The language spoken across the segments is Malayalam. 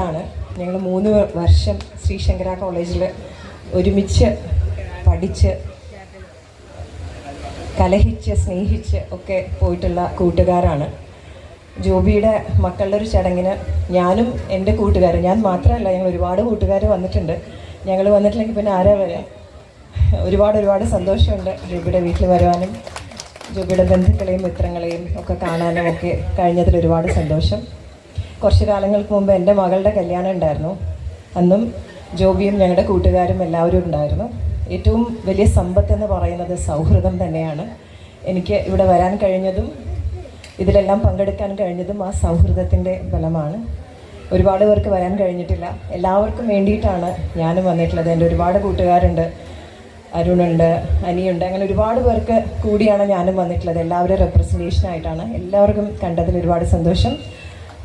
ാണ് ഞങ്ങൾ മൂന്ന് വർഷം ശ്രീ ശങ്കര കോളേജിൽ ഒരുമിച്ച് പഠിച്ച് കലഹിച്ച് സ്നേഹിച്ച് ഒക്കെ പോയിട്ടുള്ള കൂട്ടുകാരാണ്. ജോബിയുടെ മക്കളുടെ ഒരു ചടങ്ങിന് ഞാനും എന്റെ കൂട്ടുകാരും ഞാൻ മാത്രമല്ല ഞങ്ങൾ ഒരുപാട് കൂട്ടുകാർ വന്നിട്ടുണ്ട്. ഞങ്ങൾ വന്നിട്ടില്ലെങ്കിൽ പിന്നെ ആരാ വരാം? ഒരുപാട് ഒരുപാട് സന്തോഷമുണ്ട് ജോബിയുടെ വീട്ടിൽ വരുവാനും ജോബിയുടെ ബന്ധുക്കളെയും മിത്രങ്ങളെയും ഒക്കെ കാണാനും ഒക്കെ കഴിഞ്ഞതിൽ ഒരുപാട് സന്തോഷം. കുറച്ച് കാലങ്ങൾക്ക് മുമ്പ് എന്റെ മകളുടെ കല്യാണം ഉണ്ടായിരുന്നു. അന്നും ജോബിയും ഞങ്ങളുടെ കൂട്ടുകാരും എല്ലാവരും ഉണ്ടായിരുന്നു. ഏറ്റവും വലിയ സമ്പത്ത് എന്ന് പറയുന്നത് സൗഹൃദം തന്നെയാണ്. എനിക്ക് ഇവിടെ വരാൻ കഴിഞ്ഞതും ഇതിലെല്ലാം പങ്കെടുക്കാൻ കഴിഞ്ഞതും ആ സൗഹൃദത്തിന്റെ ഫലമാണ്. ഒരുപാട് പേർക്ക് വരാൻ കഴിഞ്ഞിട്ടില്ല. എല്ലാവർക്കും വേണ്ടിയിട്ടാണ് ഞാനും വന്നിട്ടുള്ളത്. എന്റെ ഒരുപാട് കൂട്ടുകാരുണ്ട്. അരുണുണ്ട് അനിയുണ്ട് അങ്ങനെ ഒരുപാട് പേർക്ക് കൂടിയാണ് ഞാനും വന്നിട്ടുള്ളത്. എല്ലാവരും റെപ്രസെന്റേഷൻ ആയിട്ടാണ്. എല്ലാവർക്കും കണ്ടതിൽ ഒരുപാട് സന്തോഷം.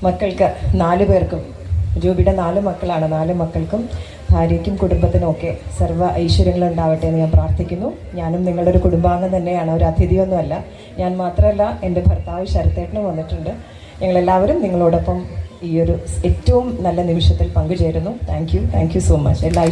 മക്കൾക്ക് നാല് പേർക്കും ജോബിയുടെ നാല് മക്കളാണ്. നാല് മക്കൾക്കും ഭാര്യയ്ക്കും കുടുംബത്തിനും ഒക്കെ സർവ ഐശ്വര്യങ്ങൾ ഉണ്ടാവട്ടെ എന്ന് ഞാൻ പ്രാർത്ഥിക്കുന്നു. ഞാനും നിങ്ങളുടെ ഒരു കുടുംബാംഗം തന്നെയാണ്. ഒരു അതിഥിയൊന്നുമല്ല. ഞാൻ മാത്രമല്ല എന്റെ ഭർത്താവ് ശരത്തേട്ടനും വന്നിട്ടുണ്ട്. ഞങ്ങളെല്ലാവരും നിങ്ങളോടൊപ്പം ഈ ഒരു ഏറ്റവും നല്ല നിമിഷത്തിൽ പങ്കുചേരുന്നു. Thank you thank you so much എല്ലാ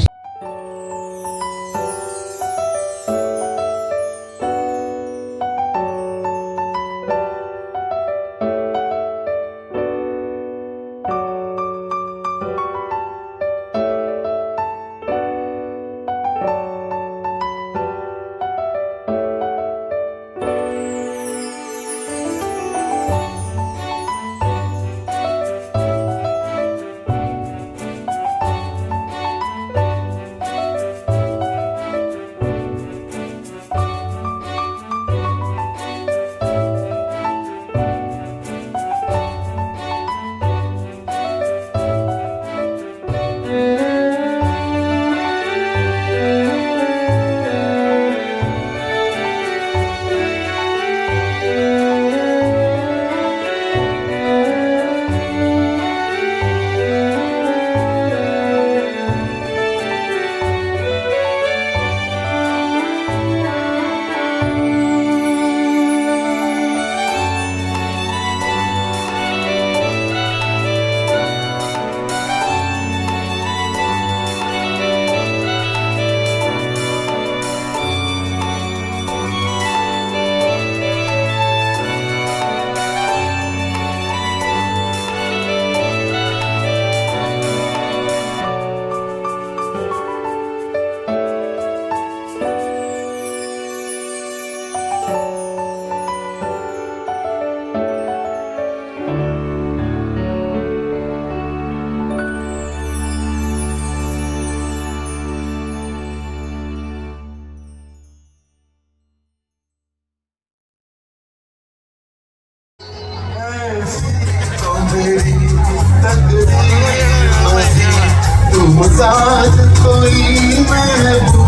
तो मेरी तुम साथ कोई महबूब